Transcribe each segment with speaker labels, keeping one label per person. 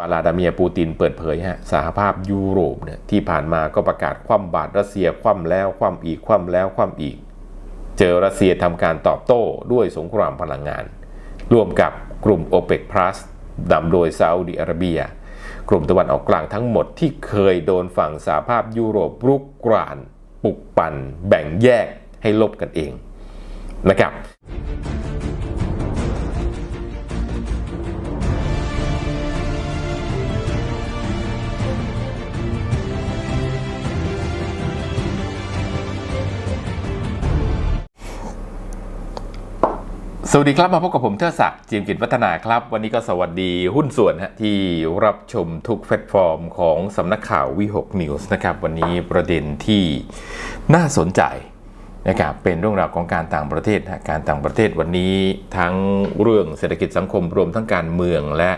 Speaker 1: วลาดาเมียปูตินเปิดเผยฮะสหภาพยุโรปเนี่ยที่ผ่านมาก็ประกาศคว่ำบาตรรัสเซียคว่ำแล้วคว่ำอีกคว่ำแล้วคว่ำอีก เจอรัสเซียทำการตอบโต้ด้วยสงครามพลังงาน ร่วมกับกลุ่ม o p e c Plus นำโดยซาอุดิอาระเบีย กลุ่มตะวันออกกลางทั้งหมดที่เคยโดนฝั่งสหภาพยุโรปรุกกรานปลุกปั่น แบ่งแยกให้ลบกันเองนะครับ วัสดีครับมาพบกับผมเทิดศักดิ์จีมกิจวัฒนาครับ วันนี้ก็สวัสดีหุ้นส่วนฮะที่รับชมทุกแพลตฟอร์มของสำนักข่าววีหกนิวส์นะครับ วันนี้ประเด็นที่น่าสนใจนะครับเป็นเรื่องราวของการต่างประเทศฮะการต่างประเทศวันนี้ทั้งเรื่องเศรษฐกิจสังคมรวมทั้งการเมืองและ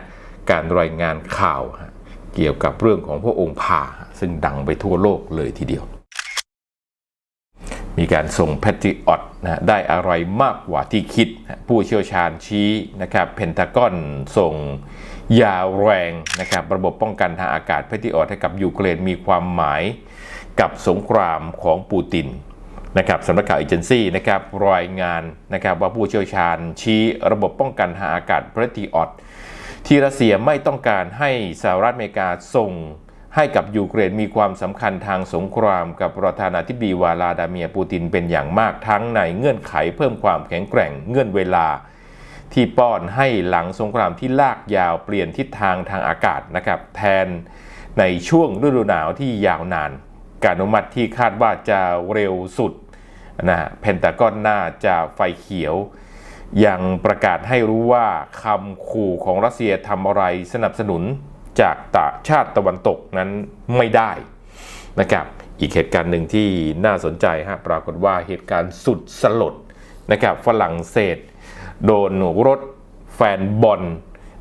Speaker 1: การรายงานข่าว เกี่ยวกับเรื่องของพระองค์ผ่าซึ่งดังไปทั่วโลกเลยทีเดียว มีการส่งแพทริออตนะได้อะไรมากกว่าที่คิด ผู้เชี่ยวชาญชี้นะครับเพนทากอนส่งยาแรงนะครับระบบป้องกันทางอากาศแพทริออตให้กับยูเครนมีความหมายกับสงครามของปูตินนะครับสำนักข่าวเอเจนซี่นะครับรายงานนะครับว่าผู้เชี่ยวชาญชี้ระบบป้องกันทางอากาศแพทริออตที่รัสเซียไม่ต้องการให้สหรัฐอเมริกาส่ง ให้กับยูเครนมีความสำคัญทางสงครามกับประธานาธิบดีวลาดาเมียปูตินเป็นอย่างมากทั้งในเงื่อนไขเพิ่มความแข็งแกร่งเงื่อนเวลา ที่ป้อนให้หลังสงครามที่ลากยาวเปลี่ยนทิศทางทางอากาศนะครับแทนในช่วงฤดูหนาวที่ยาวนาน การอนุมัติที่คาดว่าจะเร็วสุดนะเพนตากอนน่าจะไฟเขียว ยังประกาศให้รู้ว่าคำขู่ของรัสเซียทำอะไรสนับสนุน จากตาชาติตะวันตกนั้นไม่ได้นะครับอีกเหตุการณ์หนึ่งที่น่าสนใจฮะปรากฏว่าเหตุการณ์สุดสลดนะครับฝรั่งเศส โดนรถแฟนบอล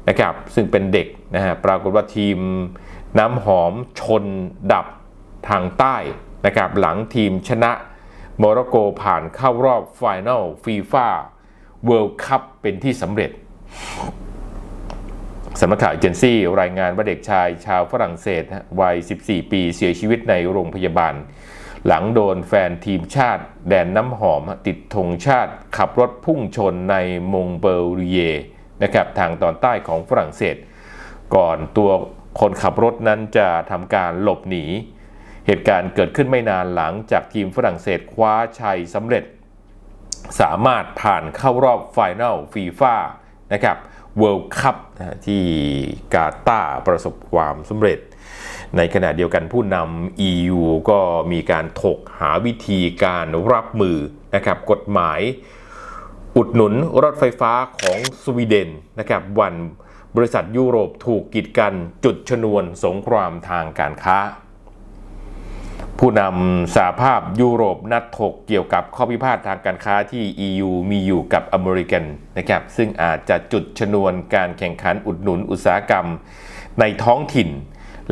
Speaker 1: นะครับซึ่งเป็นเด็กนะฮะปรากฏว่าทีมน้ำหอมชนดับทางใต้นะครับหลังทีมชนะโมร็อกโกผ่านเข้ารอบไฟแนลฟีฟ่าเวิลด์คัพเป็นที่สำเร็จ สำนักข่าวเอเจนซี่รายงานว่าเด็กชายชาวฝรั่งเศสวัย 14 ปีเสียชีวิตในโรงพยาบาล หลังโดนแฟนทีมชาติ แดนน้ำหอมติดธงชาติ ขับรถพุ่งชนในมงเบลเยนะครับทางตอนใต้ของฝรั่งเศส ก่อนตัวคนขับรถนั้นจะทำการหลบหนี เหตุการณ์เกิดขึ้นไม่นานหลังจากทีมฝรั่งเศสคว้าชัยสำเร็จ สามารถผ่านเข้ารอบไฟแนลฟีฟ่านะครับ เวิลด์คัพที่กาตาร์ประสบความสำเร็จ ในขณะเดียวกันผู้นำ EU ก็มีการถกหาวิธีการรับมือนะครับกฎหมาย อุดหนุนรถไฟฟ้าของสวีเดนนะครับวันบริษัทยุโรปถูกกีดกันจุดชนวนสงครามทางการค้า ผู้นำสหภาพยุโรปนัดถกเกี่ยวกับข้อพิพาททางการค้าที่ EU มีอยู่กับอเมริกันนะครับซึ่งอาจจะจุดชนวนการแข่งขันอุดหนุนอุตสาหกรรม ในท้องถิ่น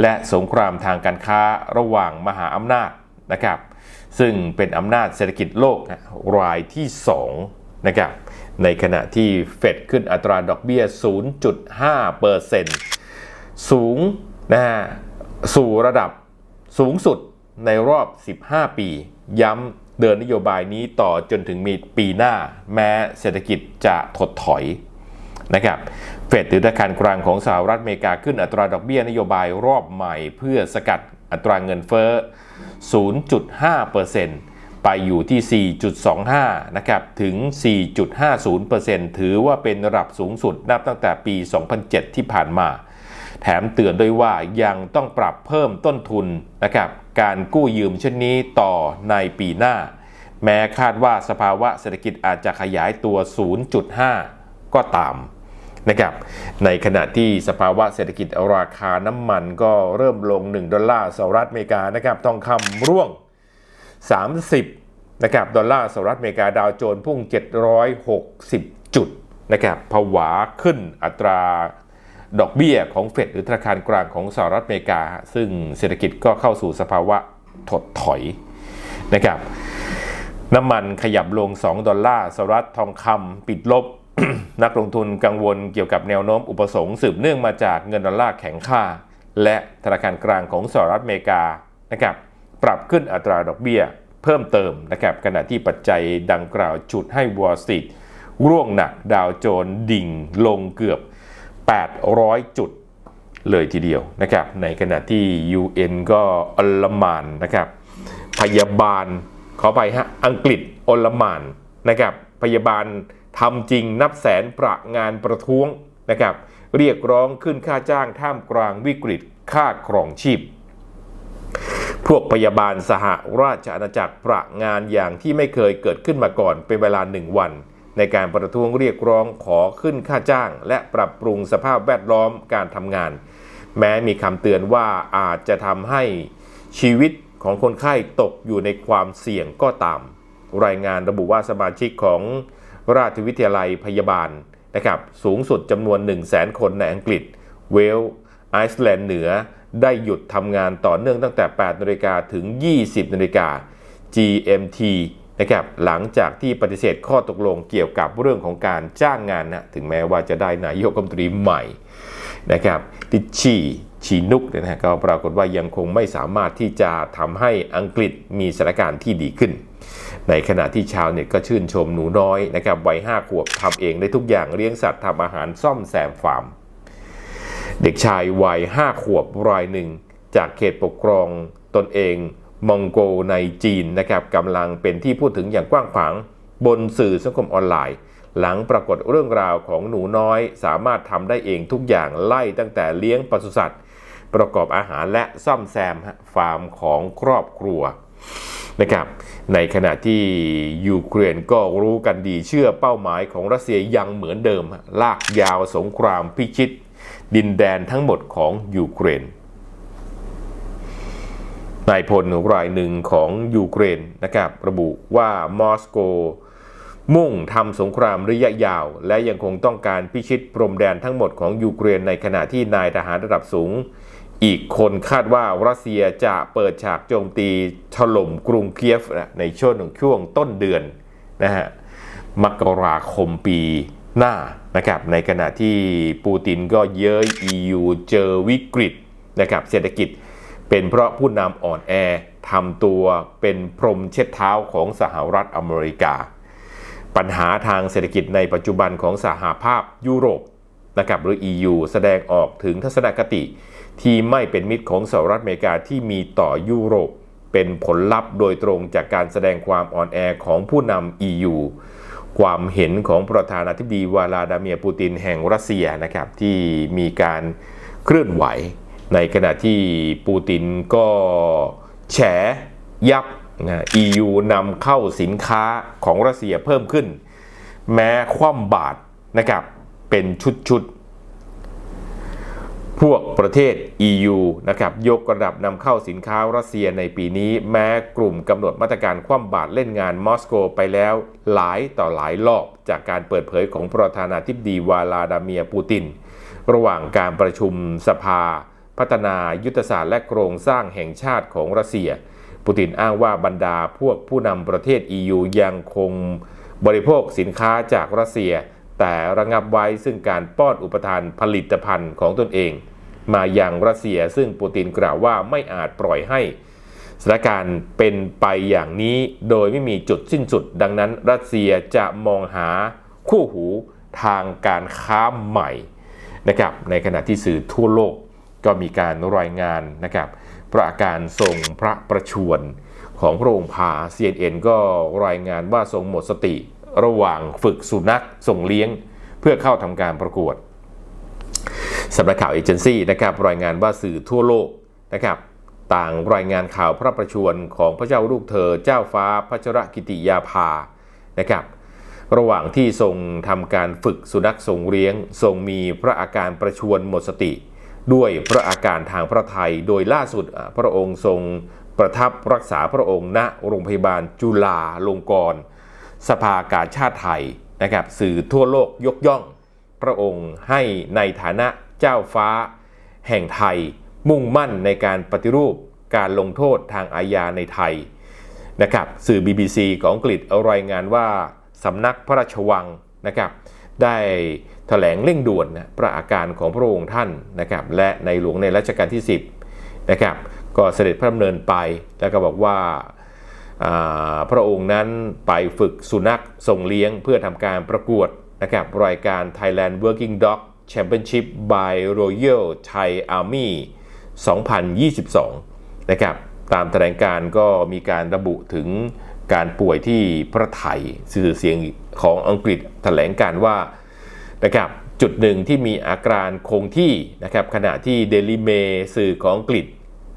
Speaker 1: และสงครามทางการค้าระหว่างมหาอำนาจนะครับซึ่งเป็นอำนาจเศรษฐกิจโลกรายที่2นะครับในขณะที่เฟดขึ้นอัตราดอกเบี้ย 0.5เปอร์เซ็นต์สูงนะฮะสู่ระดับสูงสุด ในรอบ 15 ปี ย้ำเดินนโยบายนี้ต่อจนถึงมีปีหน้า แม้เศรษฐกิจจะถดถอยนะครับเฟดหรือธนาคารกลางของสหรัฐอเมริกาขึ้นอัตราดอกเบี้ยนโยบายรอบใหม่ เพื่อสกัดอัตราเงินเฟ้อ 0.5%ไปอยู่ที่ 4.25 นะครับ ถึง 4.50%ถือว่าเป็นระดับสูงสุดนับตั้งแต่ปี 2007 ที่ผ่านมา แถมเตือนด้วยว่ายังต้องปรับเพิ่มต้นทุนนะครับการกู้ยืมเช่นนี้ต่อในปีหน้า แม้คาดว่าสภาวะเศรษฐกิจอาจจะขยายตัว 0.5 ก็ตามนะครับในขณะที่สภาวะเศรษฐกิจราคาน้ำมันก็เริ่มลง 1 ดอลลาร์สหรัฐอเมริกานะครับทองคำร่วง 30นะครับดอลลาร์สหรัฐอเมริกาดาวโจนส์พุ่ง 760 จุดนะครับผวาขึ้นอัตรา ดอกเบี้ยของเฟดหรือธนาคารกลางของสหรัฐอเมริกา ซึ่งเศรษฐกิจก็เข้าสู่สภาวะถดถอยนะครับน้ำมันขยับลง 2 ดอลลาร์สหรัฐทองคำปิดลบ นักลงทุนกังวลเกี่ยวกับแนวโน้มอุปสงค์สืบเนื่องมาจากเงินดอลลาร์แข็งค่า และธนาคารกลางของสหรัฐอเมริกานะครับปรับขึ้นอัตราดอกเบี้ยเพิ่มเติมนะครับขณะที่ปัจจัยดังกล่าวจุดให้วอลสตรีทร่วงหนักดาวโจนส์ดิ่งลงเกือบ 800 จุดเลยทีเดียวนะครับในขณะที่ UN ก็อลมานนะครับพยาบาลขอไปฮะอังกฤษอลมานนะครับพยาบาลทำจริงนับแสนประงานประท้วงนะครับเรียกร้องขึ้นค่าจ้างท่ามกลางวิกฤตค่าครองชีพ พวกพยาบาลสหราชอาณาจักรประงานอย่างที่ไม่เคยเกิดขึ้นมาก่อนเป็นเวลาหนึ่งวัน ในการประท้วงเรียกร้องขอขึ้นค่าจ้าง และปรับปรุงสภาพแวดล้อมการทำงาน แม้มีคำเตือนว่าอาจจะทำให้ชีวิตของคนไข้ตกอยู่ในความเสี่ยงก็ตาม รายงานระบุว่าสมาชิกของราชวิทยาลัยพยาบาลนะครับสูงสุดจำนวน 1 0 0 0 0แคนในอังกฤษ เวลไอซ์แลนด์เหนือได้หยุดทำงานต่อเนื่องตั้งแต่ 8นาฬิกาถึง 20นาฬิกา GMT นะครับหลังจากที่ปฏิเสธข้อตกลงเกี่ยวกับเรื่องของการจ้างงานนะถึงแม้ว่าจะได้นายกรัฐมนตรีใหม่นะครับติชีชีนุกเนยนะฮะก็ปรากฏว่ายังคงไม่สามารถที่จะทำให้อังกฤษมีสถานการณ์ที่ดีขึ้น ในขณะที่ชาวเน็ตก็ชื่นชมหนูน้อยนะครับวัยห้าขวบทำเองได้ทุกอย่างเลี้ยงสัตว์ทำอาหารซ่อมแซมฟาร์ม เด็กชายวัยห้าขวบรายหนึ่ง จากเขตปกครองตนเอง มองโกในจีนนะครับกำลังเป็นที่พูดถึงอย่างกว้างขวางบนสื่อสังคมออนไลน์ หลังปรากฏเรื่องราวของหนูน้อย สามารถทำได้เองทุกอย่างไล่ตั้งแต่เลี้ยงปศุสัตว์ ประกอบอาหารและซ่อมแซมฟาร์มของครอบครัวนะครับในขณะที่ยูเครนก็รู้กันดีเชื่อเป้าหมายของรัสเซียยังเหมือนเดิม ลากยาวสงครามพิชิต ดินแดนทั้งหมดของยูเครน นายพลรายหนึ่งของยูเครนนะครับระบุว่ามอสโก มุ่งทำสงครามระยะยาว และยังคงต้องการพิชิตพรมแดนทั้งหมดของยูเครนในขณะที่นายทหารระดับสูง อีกคนคาดว่ารัสเซียจะเปิดฉากโจมตีถล่มกรุงเคียฟในช่วงช่วงต้นเดือนนะฮะมกราคมปีหน้านะครับในขณะที่ปูตินก็เย้ย EU เจอวิกฤตนะครับเศรษฐกิจ เป็นเพราะผู้นำอ่อนแอทำตัวเป็นพรมเช็ดเท้าของสหรัฐอเมริกา ปัญหาทางเศรษฐกิจในปัจจุบันของสหภาพยุโรปนะครับหรือ EU แสดงออกถึงทัศนคติที่ไม่เป็นมิตรของสหรัฐอเมริกาที่มีต่อยุโรป เป็นผลลัพธ์โดยตรงจากการแสดงความอ่อนแอของผู้นำ EU ความเห็นของประธานาธิบดีวลาดาเมียร์ปูตินแห่งรัสเซียนะครับที่มีการเคลื่อนไหว ในขณะที่ปูตินก็แฉยับนะ EU นำเข้าสินค้าของรัสเซียเพิ่มขึ้น แม้คว่ำบาตรนะครับ เป็นชุดๆ พวกประเทศ EU นะครับ ยกระดับนำเข้าสินค้ารัสเซียในปีนี้ แม้กลุ่มกำหนดมาตรการคว่ำบาตรเล่นงานมอสโกไปแล้วหลายต่อหลายรอบจากการเปิดเผยของประธานาธิบดีวลาดาเมียร์ปูติน ระหว่างการประชุมสภา พัฒนายุทธศาสตร์และโครงสร้างแห่งชาติของรัสเซีย ปูตินอ้างว่าบรรดาพวกผู้นำประเทศ EU ยังคงบริโภคสินค้าจากรัสเซีย แต่ระงับไว้ซึ่งการป้อนอุปทานผลิตภัณฑ์ของตนเอง มาอยังรัสเซียซึ่งปูตินกล่าวว่าไม่อาจปล่อยให้สถานการณ์เป็นไปอย่างนี้โดยไม่มีจุดสิ้นสุด ดังนั้นรัสเซียจะมองหาคู่หูทางการค้าใหม่นะครับในขณะที่สื่อทั่วโลก ก็มีการรายงานนะครับประการทรงพระประชวรของพระองค์พา CNN ก็รายงานว่าทรงหมดสติระหว่างฝึกสุนัขส่งเลี้ยง เพื่อเข้าทำการประกวดสำนักข่าวเอเจนซี่นะครับรายงานว่าสื่อทั่วโลกนะครับต่างรายงานข่าวพระประชวรของพระเจ้าลูกเธอเจ้าฟ้าพัชรกิติยาภานะครับระหว่างที่ทรงทำการฝึกสุนัขทรงเลี้ยง ทรงมีพระอาการประชวรหมดสติ ด้วยพระอาการทางพระทัยโดยล่าสุดพระองค์ทรงประทับรักษาพระองค์ณโรงพยาบาลจุฬาลงกรณ์สภากาชาติไทยนะครับสื่อทั่วโลกยกย่อง พระองค์ให้ในฐานะเจ้าฟ้า แห่งไทย มุ่งมั่นในการปฏิรูปการลงโทษทางอาญาในไทยนะครับสื่อ BBC ของอังกฤษรายงานว่าสำนักพระราชวังนะครับได้ แถลงเร่งด่วนนะพระอาการของพระองค์ท่านนะครับ และในหลวงในรัชกาลที่ 10นะครับก็เสด็จพระดำเนินไปแล้วก็บอกว่าอ่าพระองค์นั้นไปฝึกสุนัขส่งเลี้ยงเพื่อทำการประกวดนะครับรายการ Thailand Working Dog Championship by Royal Thai Army 2022 นะครับตามแถลงการก็มีการระบุถึงการป่วยที่พระไทยสื่อเสียงของอังกฤษแถลงการว่า นะครับจุดหนึ่งที่มีอาการคงที่นะครับขณะที่เดลิเมสื่อของอังกฤษ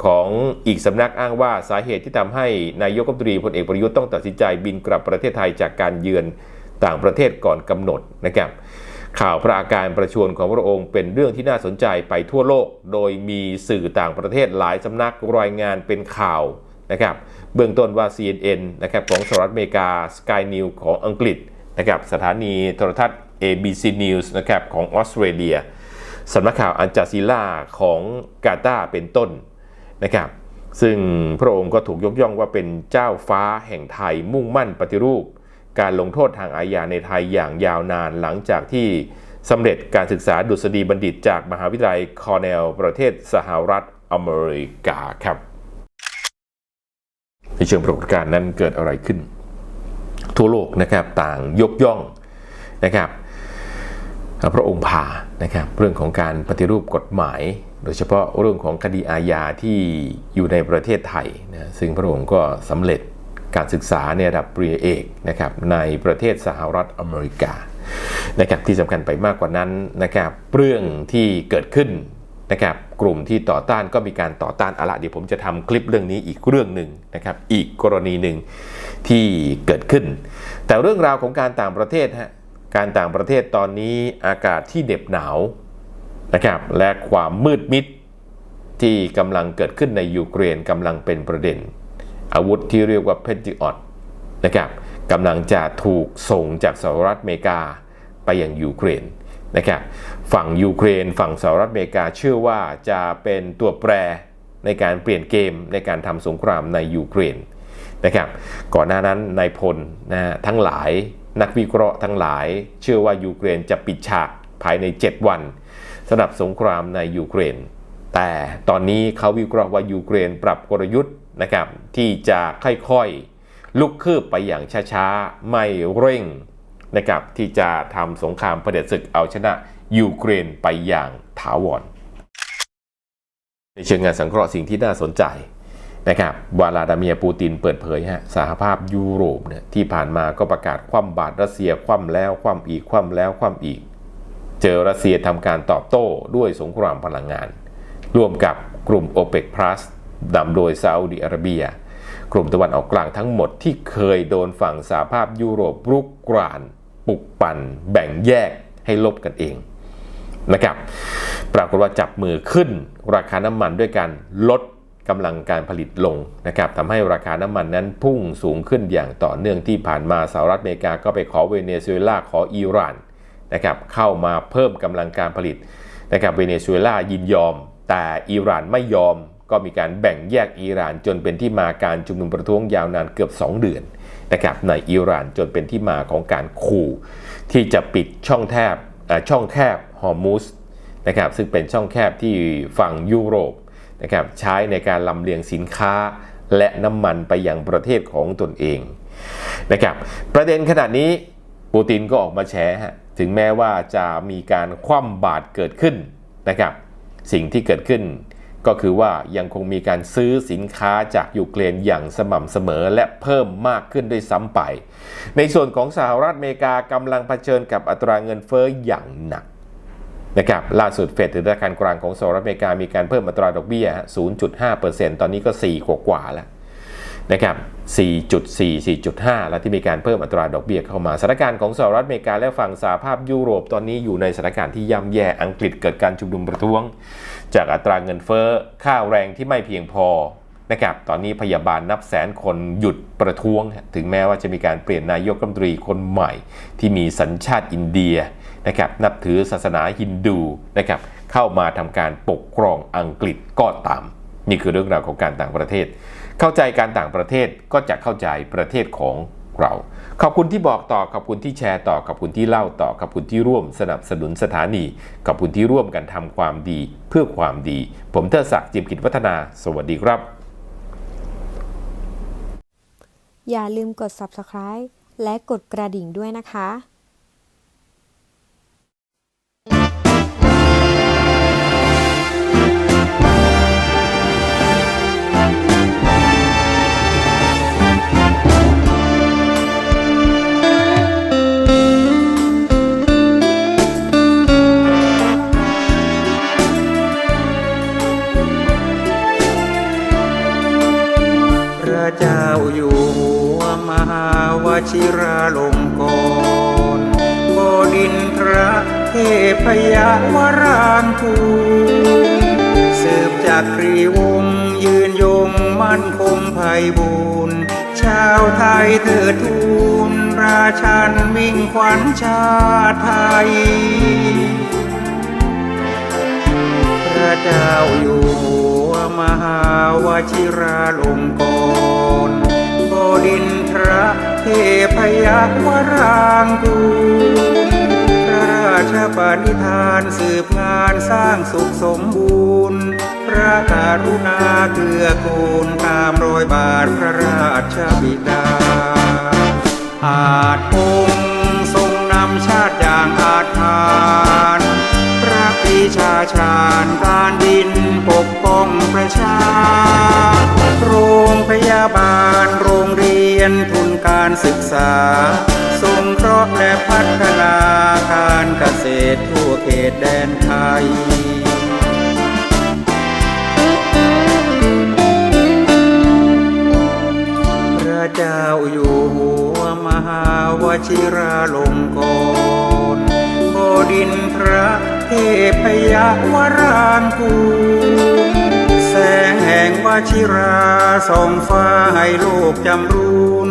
Speaker 1: ของอีกสำนักอ้างว่าสาเหตุที่ทำให้นายกรัฐมนตรีพลเอกประยุทธ์ต้องตัดสินใจบินกลับประเทศไทยจากการเยือนต่างประเทศก่อนกำหนดนะครับข่าวพระอาการประชวรของพระองค์เป็นเรื่องที่น่าสนใจไปทั่วโลก โดยมีสื่อต่างประเทศหลายสำนักรายงานเป็นข่าวนะครับเบื้องต้นว่า CNN นะครับของสหรัฐอเมริกา Sky News ของอังกฤษนะครับสถานีโทรทัศน์ ABC News นะครับของออสเตรเลียสำนักข่าวอันจาซีล่าของกาตาเป็นต้นนะครับซึ่งพระองค์ก็ถูกยกย่องว่าเป็นเจ้าฟ้าแห่งไทยมุ่งมั่นปฏิรูป การลงโทษทางอาญาในไทยอย่างยาวนานหลังจากที่สำเร็จการศึกษาดุษฎีบัณฑิตจากมหาวิทยาลัยคอร์เนลประเทศสหรัฐอเมริกาครับ ในเชิงปรากฏการณ์นั้นเกิดอะไรขึ้น ทั่วโลกนะครับต่างยกย่องนะครับ พระองค์ผ่านะครับเรื่องของการปฏิรูปกฎหมาย โดยเฉพาะเรื่องของคดีอาญาที่อยู่ในประเทศไทยนะซึ่งพระองค์ก็สำเร็จการศึกษาในระดับปริญญาเอกนะครับในประเทศสหรัฐอเมริกานะครับที่สำคัญไปมากกว่านั้นนะครับเรื่องที่เกิดขึ้นนะครับกลุ่มที่ต่อต้านก็มีการต่อต้านอะละเดี๋ยวผมจะทำคลิปเรื่องนี้อีกเรื่องหนึ่งนะครับอีกกรณีหนึ่งที่เกิดขึ้น แต่เรื่องราวของการต่างประเทศฮะ การต่างประเทศตอนนี้อากาศที่เด็บหนาวนะครับและความมืดมิดที่กำลังเกิดขึ้นในยูเครนกำลังเป็นประเด็น อาวุธที่เรียกว่าเพนติออตนะครับกำลังจะถูกส่งจากสหรัฐอเมริกาไปยังยูเครนนะครับฝั่งยูเครน ฝั่งสหรัฐอเมริกาเชื่อว่าจะเป็นตัวแปรในการเปลี่ยนเกมในการทำสงครามในยูเครนนะครับก่อนหน้านั้นนายพลนะทั้งหลาย นักวิเคราะห์ทั้งหลาย เชื่อว่ายูเครนจะปิดฉากภายใน 7 วันสำหรับสงครามในยูเครน แต่ตอนนี้เขาวิเคราะห์ว่ายูเครนปรับกลยุทธ์นะครับที่จะค่อยๆลุกคืบไปอย่างช้าๆ ไม่เร่งนะครับที่จะทำสงครามเผด็จศึกเอาชนะยูเครนไปอย่างถาวรในเชิงงานสังเคราะห์สิ่งที่น่าสนใจ นะครับวลาดาเมียปูตินเปิดเผยฮะสหภาพยุโรปเนี่ยที่ผ่านมาก็ประกาศคว่ำบาตรรัสเซียคว่ำแล้วคว่ำอีกคว่ำแล้วคว่ำอีก เจอรัสเซียทำการตอบโต้ด้วยสงครามพลังงาน ร่วมกับกลุ่ม o p e c Plus นำโดยซาอุดิอาระเบีย กลุ่มตะวันออกกลางทั้งหมดที่เคยโดนฝั่งสหภาพยุโรปรุกกรานปลุกปั่น แบ่งแยกให้ลบกันเองนะครับปรากฏว่าจับมือขึ้นราคาน้ำมันด้วยการลด กำลังการผลิตลงนะครับทำให้ราคาน้ำมันนั้นพุ่งสูงขึ้นอย่างต่อเนื่องที่ผ่านมาสหรัฐอเมริกาก็ไปขอเวเนซุเอลาขออิหร่านนะครับเข้ามาเพิ่มกำลังการผลิตนะครับเวเนซุเอลายินยอม แต่อิหร่านไม่ยอม ก็มีการแบ่งแยกอิหร่านจนเป็นที่มาการชุมนุมประท้วงยาวนานเกือบ 2 เดือนนะครับในอิหร่านจนเป็นที่มาของการขู่ที่จะปิดช่องแทบช่องแคบฮอร์มุสนะครับซึ่งเป็นช่องแคบที่ฝั่งยุโรป นะครับใช้ในการลำเลียงสินค้าและน้ำมันไปยังประเทศของตนเองนะครับประเด็นขนาดนี้ปูตินก็ออกมาแฉฮะถึงแม้ว่าจะมีการคว่ำบาตรเกิดขึ้นนะครับสิ่งที่เกิดขึ้นก็คือว่ายังคงมีการซื้อสินค้าจากยูเครนอย่างสม่ำเสมอและเพิ่มมากขึ้นด้วยซ้ำไป ในส่วนของสหรัฐอเมริกากำลังเผชิญกับอัตราเงินเฟ้ออย่างหนัก นะครับล่าสุดเฟดหรือธนาคารกลางของสหรัฐอเมริกามีการเพิ่มอัตราดอกเบี้ย 0.5%ตอนนี้ก็ 4 กว่ากว่าแล้วนะครับ 4.4 4.5 แล้วที่มีการเพิ่มอัตราดอกเบี้ยเข้ามาสถานการณ์ของสหรัฐอเมริกาและฝั่งสหภาพยุโรปตอนนี้อยู่ในสถานการณ์ที่ย่ำแย่อังกฤษเกิดการชุมนุมประท้วง จากอัตราเงินเฟ้อค่าแรงที่ไม่เพียงพอนะครับตอนนี้พยาบาลนับแสนคนหยุดประท้วง ถึงแม้ว่าจะมีการเปลี่ยนนายกรัฐมนตรีคนใหม่ ที่มีสัญชาติอินเดีย นะครับนับถือศาสนาฮินดูนะครับเข้ามาทำการปกครองอังกฤษก็ตาม นี่คือเรื่องราวของการต่างประเทศ เข้าใจการต่างประเทศก็จะเข้าใจประเทศของเรา ขอบคุณที่บอกต่อ ขอบคุณที่แชร์ต่อ ขอบคุณที่เล่าต่อ ขอบคุณที่ร่วมสนับสนุนสถานี ขอบคุณที่ร่วมกันทำความดีเพื่อความดี ผมเทอศักดิ์จิมกิจวัฒนา สวัสดีครับ
Speaker 2: อย่าลืมกด subscribe และกดกระดิ่งด้วยนะคะ
Speaker 3: วรางคูสืบจากกรีวงยืนยงมั่นคงไพบูรณ์ชาวไทยเถิดทูลราชันมิ่งขวัญชาติไทย พระเจ้าอยู่หัวมหาวชิราลงกรณ์บดินทระเทพยวรางกูล ชปณิธานสืบงานสร้างสุขสมบูรณ์ พระกรุณาเกื้อกูลตามรอยบาทพระราชบิดา อาจพงษ์ทรงนำชาติอย่างอาจทานพระปีชาชาญการดินปกป้องประชา โรงพยาบาลโรงเรียนทุนการศึกษาสงเคราะห์และพัฒนา ตแดนไทย พระเจ้าอยู่หัวมหาวชิราลงกรณ์บดินทรเทพยวรางกูลแสงแห่งวชิราส่องฟ้าให้โลกจำรูน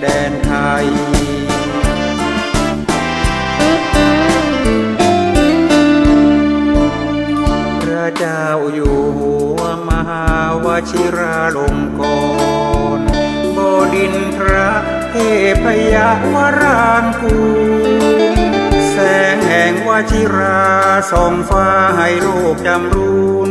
Speaker 3: แดนไทยพระเจ้าอยู่หัวมหาวชิราลงกรณ์บดินทระเทพยวรางกูแสงแห่งวชิราส่องฟ้าให้โลกจำรูน